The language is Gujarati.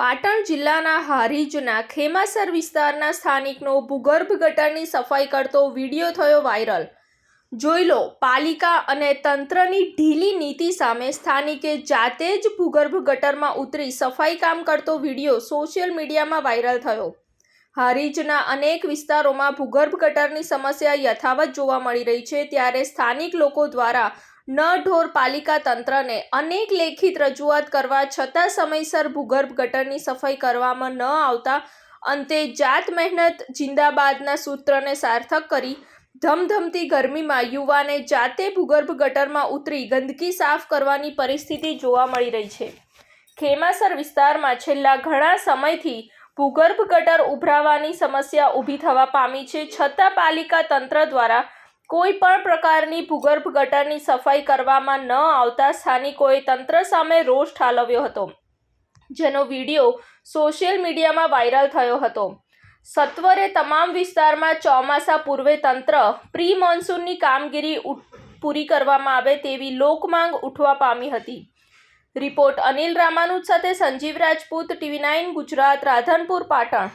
પાટણ જિલ્લાના હારીજના ખેમાસર વિસ્તારના સ્થાનિકનો ભૂગર્ભ ગટરની સફાઈ કરતો વીડિયો થયો વાયરલ. જોઈ લો, પાલિકા અને તંત્રની ઢીલી નીતિ સામે સ્થાનિકે જાતે જ ભૂગર્ભ ગટરમાં ઉતરી સફાઈ કામ કરતો વીડિયો સોશિયલ મીડિયામાં વાયરલ થયો. હારીજના અનેક વિસ્તારોમાં ભૂગર્ભ ગટરની સમસ્યા યથાવત જોવા મળી રહી છે, ત્યારે સ્થાનિક લોકો દ્વારા ન ઢોર પાલિકા તંત્રને અનેક લેખિત રજૂઆત કરવા છતાં સમયસર ભૂગર્ભ ગટરની સફાઈ કરવામાં ન આવતા અંતે જાત મહેનત જિંદાબાદના સૂત્રને સાર્થક કરી ધમધમતી ગરમીમાં યુવાને જાતે ભૂગર્ભ ગટરમાં ઉતરી ગંદકી સાફ કરવાની પરિસ્થિતિ જોવા મળી રહી છે. ખેમાસર વિસ્તારમાં છેલ્લા ઘણા સમયથી ભૂગર્ભ ગટર ઉભરાવાની સમસ્યા ઊભી થવા પામી છે. છતાં પાલિકા તંત્ર દ્વારા કોઈ પણ પ્રકારની ભૂગર્ભ ગટરની સફાઈ કરવામાં ન આવતા સ્થાનિકોએ તંત્ર સામે રોષ ઠાલવ્યો હતો, જેનો વીડિયો સોશિયલ મીડિયામાં વાયરલ થયો હતો. સત્વરે તમામ વિસ્તારમાં ચોમાસા પૂર્વે તંત્ર પ્રી મોન્સૂનની કામગીરી પૂરી કરવામાં આવે તેવી લોકમાંગ ઉઠવા પામી હતી. રિપોર્ટ અનિલ રામાનુજ સાથે સંજીવ રાજપૂત, ટીવી નાઇન ગુજરાત, રાધનપુર, પાટણ.